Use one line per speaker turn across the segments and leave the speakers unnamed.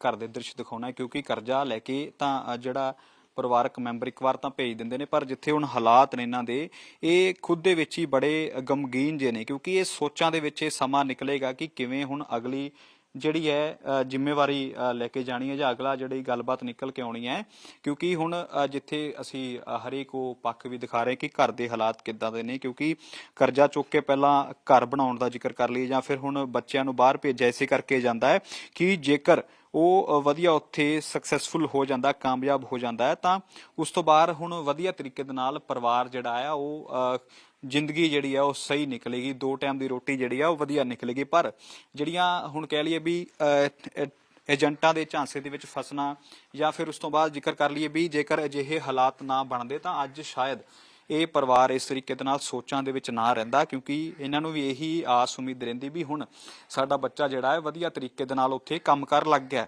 ਘਰ ਦੇ ਦ੍ਰਿਸ਼ ਦਿਖਾਉਣਾ ਹੈ ਕਿਉਂਕਿ ਕਰਜ਼ਾ ਲੈ ਕੇ ਤਾਂ ਜਿਹੜਾ ਪਰਿਵਾਰਕ ਮੈਂਬਰ ਇੱਕ ਵਾਰ ਤਾਂ ਭੇਜ ਦਿੰਦੇ ਨੇ ਪਰ ਜਿੱਥੇ ਹੁਣ ਹਾਲਾਤ ਨੇ ਇਹਨਾਂ ਦੇ ਇਹ ਖੁਦ ਦੇ ਵਿੱਚ ਹੀ ਬੜੇ ਗਮਗੀਨ ਜੇ ਨੇ ਕਿਉਂਕਿ ਇਹ ਸੋਚਾਂ ਦੇ ਵਿੱਚ ਇਹ ਸਮਾਂ ਨਿਕਲੇਗਾ ਕਿ ਕਿਵੇਂ ਹੁਣ ਅਗਲੀ ਜਿਹੜੀ ਹੈ ਜ਼ਿੰਮੇਵਾਰੀ ਲੈ ਕੇ ਜਾਣੀ ਹੈ ਜਾਂ ਅਗਲਾ ਜਿਹੜੀ ਗੱਲਬਾਤ ਨਿਕਲ ਕੇ ਆਉਣੀ ਹੈ। ਕਿਉਂਕਿ ਹੁਣ ਅ, ਜਿੱਥੇ ਅਸੀਂ ਹਰੇਕ ਉਹ ਪੱਖ ਵੀ ਦਿਖਾ ਰਹੇ ਕਿ ਘਰ ਦੇ ਹਾਲਾਤ ਕਿੱਦਾਂ ਦੇ ਨੇ ਕਿਉਂਕਿ ਕਰਜ਼ਾ ਚੁੱਕ ਕੇ ਪਹਿਲਾਂ ਘਰ ਬਣਾਉਣ ਦਾ ਜ਼ਿਕਰ ਕਰ ਲਈਏ ਜਾਂ ਫਿਰ ਹੁਣ ਬੱਚਿਆਂ ਨੂੰ ਬਾਹਰ ਭੇਜਿਆ ਇਸੇ ਕਰਕੇ ਜਾਂਦਾ ਹੈ ਕਿ ਜੇਕਰ ਉਹ ਵਧੀਆ ਉੱਥੇ ਸਕਸੈਸਫੁਲ ਹੋ ਜਾਂਦਾ, ਕਾਮਯਾਬ ਹੋ ਜਾਂਦਾ ਹੈ, ਤਾਂ ਉਸ ਤੋਂ ਬਾਅਦ ਹੁਣ ਵਧੀਆ ਤਰੀਕੇ ਦੇ ਨਾਲ ਪਰਿਵਾਰ ਜਿਹੜਾ ਆ ਉਹ ਜ਼ਿੰਦਗੀ ਜਿਹੜੀ ਆ ਉਹ ਸਹੀ ਨਿਕਲੇਗੀ, ਦੋ ਟਾਈਮ ਦੀ ਰੋਟੀ ਜਿਹੜੀ ਆ ਉਹ ਵਧੀਆ ਨਿਕਲੇਗੀ। ਪਰ ਜਿਹੜੀਆਂ ਹੁਣ ਕਹਿ ਲਈਏ ਵੀ ਏਜੰਟਾਂ ਦੇ ਝਾਂਸੇ ਦੇ ਵਿੱਚ ਫਸਣਾ ਜਾਂ ਫਿਰ ਉਸ ਤੋਂ ਬਾਅਦ ਜ਼ਿਕਰ ਕਰ ਲਈਏ ਵੀ ਜੇਕਰ ਅਜਿਹੇ ਹਾਲਾਤ ਨਾ ਬਣਦੇ, ਤਾਂ ਅੱਜ ਸ਼ਾਇਦ ਇਹ ਪਰਿਵਾਰ ਇਸ ਤਰੀਕੇ ਦੇ ਨਾਲ ਸੋਚਾਂ ਦੇ ਵਿੱਚ ਨਾ ਰਹਿੰਦਾ, ਕਿਉਂਕਿ ਇਹਨਾਂ ਨੂੰ ਵੀ ਇਹੀ ਆਸ ਉਮੀਦ ਰਹਿੰਦੀ ਵੀ ਹੁਣ ਸਾਡਾ ਬੱਚਾ ਜਿਹੜਾ ਹੈ ਵਧੀਆ ਤਰੀਕੇ ਦੇ ਨਾਲ ਉੱਥੇ ਕੰਮ ਕਰ ਲੱਗ ਗਿਆ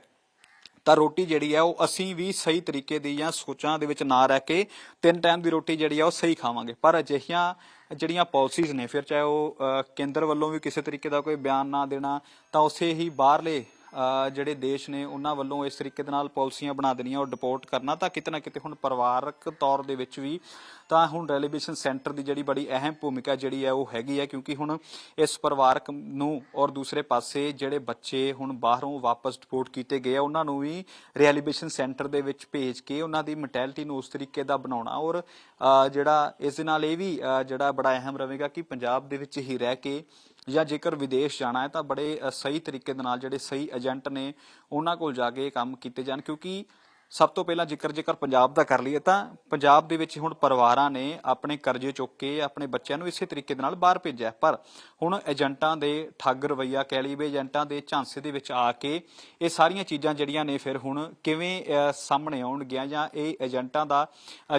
ਤਾਂ ਰੋਟੀ ਜਿਹੜੀ ਹੈ ਉਹ ਅਸੀਂ ਵੀ ਸਹੀ ਤਰੀਕੇ ਦੀ ਜਾਂ ਸੋਚਾਂ ਦੇ ਵਿੱਚ ਨਾ ਰਹਿ ਕੇ ਤਿੰਨ ਟਾਈਮ ਦੀ ਰੋਟੀ ਜਿਹੜੀ ਆ ਉਹ ਸਹੀ ਖਾਵਾਂਗੇ। ਪਰ ਅਜਿਹੀਆਂ ਜਿਹੜੀਆਂ ਪਾਲਿਸੀਜ਼ ਨੇ, ਫਿਰ ਚਾਹੇ ਉਹ ਕੇਂਦਰ ਵੱਲੋਂ ਵੀ ਕਿਸੇ ਤਰੀਕੇ ਦਾ ਕੋਈ ਬਿਆਨ ਨਾ ਦੇਣਾ, ਤਾਂ ਉਸੇ ਹੀ ਬਾਹਰਲੇ ਜਿਹੜੇ ਦੇਸ਼ ਨੇ ਉਹਨਾਂ ਵੱਲੋਂ ਇਸ ਤਰੀਕੇ ਦੇ ਨਾਲ ਪਾਲਿਸੀਆਂ ਬਣਾ ਦੇਣੀਆਂ ਉਹ ਡਿਪੋਰਟ ਕਰਨਾ, ਤਾਂ ਕਿਤੇ ਨਾ ਕਿਤੇ ਹੁਣ ਪਰਿਵਾਰਕ ਤੌਰ ਦੇ ਵਿੱਚ ਵੀ ਤਾਂ ਹੁਣ ਰੈਲੀਬੇਸ਼ਨ ਸੈਂਟਰ ਦੀ ਜਿਹੜੀ ਬੜੀ ਅਹਿਮ ਭੂਮਿਕਾ ਜਿਹੜੀ ਹੈ ਉਹ ਹੈਗੀ ਹੈ, ਕਿਉਂਕਿ ਹੁਣ ਇਸ ਪਰਿਵਾਰਕ ਨੂੰ ਔਰ ਦੂਸਰੇ ਪਾਸੇ ਜਿਹੜੇ ਬੱਚੇ ਹੁਣ ਬਾਹਰੋਂ ਵਾਪਸ ਡਿਪੋਰਟ ਕੀਤੇ ਗਏ ਆ, ਉਹਨਾਂ ਨੂੰ ਵੀ ਰੈਲੀਬੇਸ਼ਨ ਸੈਂਟਰ ਦੇ ਵਿੱਚ ਭੇਜ ਕੇ ਉਹਨਾਂ ਦੀ ਮੈਂਟੈਲਿਟੀ ਨੂੰ ਉਸ ਤਰੀਕੇ ਦਾ ਬਣਾਉਣਾ ਔਰ ਜਿਹੜਾ ਇਸ ਦੇ ਨਾਲ ਇਹ ਵੀ ਜਿਹੜਾ ਬੜਾ ਅਹਿਮ ਰਹੇਗਾ ਕਿ ਪੰਜਾਬ ਦੇ ਵਿੱਚ ਹੀ ਰਹਿ ਕੇ ਜਾਂ ਜੇਕਰ ਵਿਦੇਸ਼ ਜਾਣਾ ਹੈ ਤਾਂ ਬੜੇ ਸਹੀ ਤਰੀਕੇ ਦੇ ਨਾਲ ਜਿਹੜੇ ਸਹੀ ਏਜੰਟ ਨੇ ਉਹਨਾਂ ਕੋਲ ਜਾ ਕੇ ਇਹ ਕੰਮ ਕੀਤੇ ਜਾਣ ਕਿਉਂਕਿ ਸਭ ਤੋਂ ਪਹਿਲਾਂ ਜ਼ਿਕਰ ਜੇਕਰ ਪੰਜਾਬ ਦਾ ਕਰ ਲਈਏ ਤਾਂ ਪੰਜਾਬ ਦੇ ਵਿੱਚ ਹੁਣ ਪਰਿਵਾਰਾਂ ਨੇ ਆਪਣੇ ਕਰਜ਼ੇ ਚੁੱਕ ਕੇ ਆਪਣੇ ਬੱਚਿਆਂ ਨੂੰ ਇਸੇ ਤਰੀਕੇ ਦੇ ਨਾਲ ਬਾਹਰ ਭੇਜਿਆ ਪਰ ਹੁਣ ਏਜੰਟਾਂ ਦੇ ਠੱਗ ਰਵਈਆ ਕਹਿ ਲਈਏ ਵੀ ਏਜੰਟਾਂ ਦੇ ਝਾਂਸੇ ਦੇ ਵਿੱਚ ਆ ਕੇ ਇਹ ਸਾਰੀਆਂ ਚੀਜ਼ਾਂ ਜਿਹੜੀਆਂ ਨੇ ਫਿਰ ਹੁਣ ਕਿਵੇਂ ਸਾਹਮਣੇ ਆਉਣਗੀਆਂ ਜਾਂ ਇਹ ਏਜੰਟਾਂ ਦਾ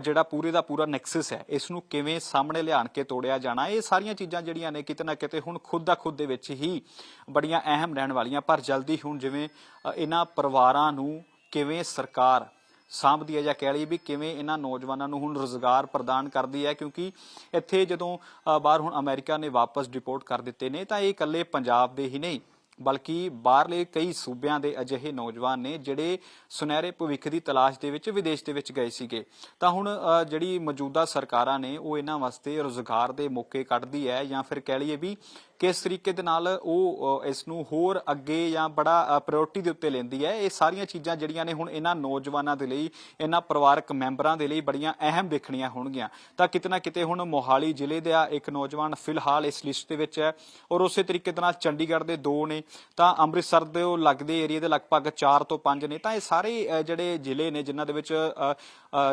ਜਿਹੜਾ ਪੂਰੇ ਦਾ ਪੂਰਾ ਨੈਕਸਸ ਹੈ, ਇਸ ਨੂੰ ਕਿਵੇਂ ਸਾਹਮਣੇ ਲਿਆਣ ਕੇ ਤੋੜਿਆ ਜਾਣਾ, ਇਹ ਸਾਰੀਆਂ ਚੀਜ਼ਾਂ ਜਿਹੜੀਆਂ ਨੇ ਕਿਤੇ ਨਾ ਕਿਤੇ ਹੁਣ ਖੁਦ ਦਾ ਖੁਦ ਦੇ ਵਿੱਚ ਹੀ ਬੜੀਆਂ ਅਹਿਮ ਰਹਿਣ ਵਾਲੀਆਂ। ਪਰ ਜਲਦੀ ਹੁਣ ਜਿਵੇਂ ਇਹਨਾਂ ਪਰਿਵਾਰਾਂ ਨੂੰ ਕਿਵੇਂ ਸਰਕਾਰ ਸਾਂਭਦੀ ਹੈ ਜਾਂ ਕਹਿ ਲਈ ਵੀ ਕਿਵੇਂ ਇਹਨਾਂ ਨੌਜਵਾਨਾਂ ਨੂੰ ਹੁਣ ਰੋਜ਼ਗਾਰ ਪ੍ਰਦਾਨ ਕਰਦੀ ਹੈ, ਕਿਉਂਕਿ ਇੱਥੇ ਜਦੋਂ ਬਾਹਰ ਹੁਣ ਅਮਰੀਕਾ ਨੇ ਵਾਪਸ ਡਿਪੋਰਟ ਕਰ ਦਿੱਤੇ ਨੇ, ਤਾਂ ਇਹ ਇਕੱਲੇ ਪੰਜਾਬ ਦੇ ਹੀ ਨਹੀਂ, ਬਲਕਿ ਬਾਹਰਲੇ ਕਈ ਸੂਬਿਆਂ ਦੇ ਅਜਿਹੇ ਨੌਜਵਾਨ ਨੇ ਜਿਹੜੇ ਸੁਨਹਿਰੇ ਭਵਿੱਖ ਦੀ ਤਲਾਸ਼ ਦੇ ਵਿੱਚ ਵਿਦੇਸ਼ ਦੇ ਵਿੱਚ ਗਏ ਸੀਗੇ। ਤਾਂ ਹੁਣ ਜਿਹੜੀ ਮੌਜੂਦਾ ਸਰਕਾਰਾਂ ਨੇ ਉਹ ਇਹਨਾਂ ਵਾਸਤੇ ਰੋਜ਼ਗਾਰ ਦੇ ਮੌਕੇ ਕੱਢਦੀ ਹੈ ਜਾਂ ਫਿਰ ਕਹਿ ਲਈਏ ਵੀ ਕਿਸ ਤਰੀਕੇ ਦੇ ਨਾਲ ਉਹ ਇਸ ਨੂੰ ਹੋਰ ਅੱਗੇ ਜਾਂ ਬੜਾ ਪ੍ਰਾਇੋਰਟੀ ਦੇ ਉੱਤੇ ਲੈਂਦੀ ਹੈ, ਇਹ ਸਾਰੀਆਂ ਚੀਜ਼ਾਂ ਜਿਹੜੀਆਂ ਨੇ ਹੁਣ ਇਹਨਾਂ ਨੌਜਵਾਨਾਂ ਦੇ ਲਈ, ਇਹਨਾਂ ਪਰਿਵਾਰਕ ਮੈਂਬਰਾਂ ਦੇ ਲਈ ਬੜੀਆਂ ਅਹਿਮ ਦੇਖਣੀਆਂ ਹੋਣਗੀਆਂ। ਤਾਂ ਕਿਤੇ ਨਾ ਕਿਤੇ ਹੁਣ ਮੋਹਾਲੀ ਜ਼ਿਲ੍ਹੇ ਦਾ ਇੱਕ ਨੌਜਵਾਨ ਫਿਲਹਾਲ ਇਸ ਲਿਸਟ ਦੇ ਵਿੱਚ ਹੈ ਔਰ ਉਸੇ ਤਰੀਕੇ ਦੇ ਨਾਲ ਚੰਡੀਗੜ੍ਹ ਦੇ ਦੋ ਨੇ, ਤਾਂ ਅੰਮ੍ਰਿਤਸਰ ਦੇ ਉਹ ਲੱਗਦੇ ਏਰੀਆ ਦੇ ਲਗਭਗ 4 ਤੋਂ 5 ਨੇ। ਤਾਂ ਇਹ ਸਾਰੇ ਜਿਹੜੇ ਜ਼ਿਲ੍ਹੇ ਨੇ ਜਿਨ੍ਹਾਂ ਦੇ ਵਿੱਚ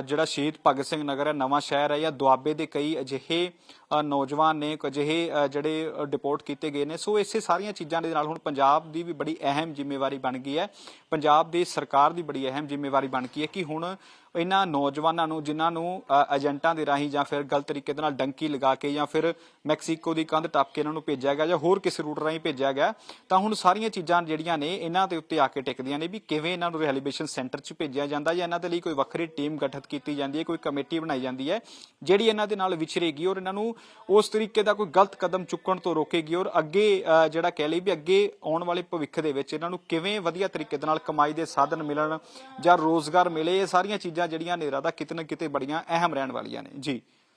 ਜਿਹੜਾ ਸ਼ਹੀਦ ਭਗਤ ਸਿੰਘ ਨਗਰ ਹੈ ਨਵਾਂ ਸ਼ਹਿਰ ਹੈ ਜਾਂ ਦੁਆਬੇ ਦੇ ਕਈ ਅਜਿਹੇ ਨੌਜਵਾਨ ਨੇ ਅਜਿਹੇ ਜਿਹੜੇ ਡਿਪੋਰਟ ਕੀਤੇ ਗਏ ਨੇ। ਸੋ ਇਸੇ ਸਾਰੀਆਂ ਚੀਜ਼ਾਂ ਦੇ ਨਾਲ ਹੁਣ ਪੰਜਾਬ ਦੀ ਵੀ ਬੜੀ ਅਹਿਮ ਜ਼ਿੰਮੇਵਾਰੀ ਬਣ ਗਈ ਹੈ। ਪੰਜਾਬ ਦੀ ਸਰਕਾਰ ਦੀ ਬੜੀ ਅਹਿਮ ਜ਼ਿੰਮੇਵਾਰੀ ਬਣ ਗਈ ਹੈ ਕਿ ਹੁਣ ਇਹਨਾਂ ਨੌਜਵਾਨਾਂ ਨੂੰ, ਜਿਨ੍ਹਾਂ ਨੂੰ ਏਜੰਟਾਂ ਦੇ ਰਾਹੀਂ ਜਾਂ ਫਿਰ ਗਲਤ ਤਰੀਕੇ ਦੇ ਨਾਲ ਡੰਕੀ ਲਗਾ ਕੇ ਜਾਂ ਫਿਰ ਮੈਕਸੀਕੋ ਦੀ ਕੰਧ ਟੱਪ ਕੇ ਇਹਨਾਂ ਨੂੰ ਭੇਜਿਆ ਗਿਆ ਜਾਂ ਹੋਰ ਕਿਸੇ ਰੂਟ ਰਾਹੀਂ ਭੇਜਿਆ ਗਿਆ, ਤਾਂ ਹੁਣ ਸਾਰੀਆਂ ਚੀਜ਼ਾਂ ਜਿਹੜੀਆਂ ਨੇ, ਇਹਨਾਂ ਦੇ ਉੱਤੇ ਆ ਕੇ ਟਿਕਦੀਆਂ ਨੇ ਵੀ ਕਿਵੇਂ ਇਹਨਾਂ ਨੂੰ ਰਿਹੈਬਿਲਿਟੇਸ਼ਨ ਸੈਂਟਰ 'ਚ ਭੇਜਿਆ ਜਾਂਦਾ ਜਾਂ ਇਹਨਾਂ ਦੇ ਲਈ ਕੋਈ ਵੱਖਰੀ ਟੀਮ ਗਠਿਤ ਕੀਤੀ ਜਾਂਦੀ ਹੈ, ਕੋਈ ਕਮੇਟੀ ਬਣਾਈ ਜਾਂਦੀ ਹੈ, ਜਿਹੜੀ ਇਹਨਾਂ ਦੇ ਨਾਲ ਵਿਚਰੇਗੀ ਔਰ ਇਹਨਾਂ ਨੂੰ ਉਸ ਤਰੀਕੇ ਦਾ ਕੋਈ ਗਲਤ ਕਦਮ ਚੁੱਕਣ ਤੋਂ ਰੋਕੇਗੀ ਔਰ ਅੱਗੇ ਜਿਹੜਾ ਕਹਿ ਲਈ ਵੀ ਅੱਗੇ ਆਉਣ ਵਾਲੇ ਭਵਿੱਖ ਦੇ ਵਿੱਚ ਇਹਨਾਂ ਨੂੰ ਕਿਵੇਂ ਵਧੀਆ ਤਰੀਕੇ ਦੇ ਨਾਲ ਕਮਾਈ ਦੇ ਸਾਧਨ ਮਿਲਣ ਜਾਂ ਰੋਜ਼ਗਾਰ ਮਿਲੇ, ਇਹ ਸਾਰੀਆਂ ਚੀਜ਼ਾਂ ਜਿਹੜੀਆਂ ਨੇ ਰਾਦਾ ਕਿਤੇ ਨਾ ਕਿਤੇ ਬੜੀਆਂ ਅਹਿਮ ਰਹਿਣ ਵਾਲੀਆਂ ਨੇ। ਜੀ।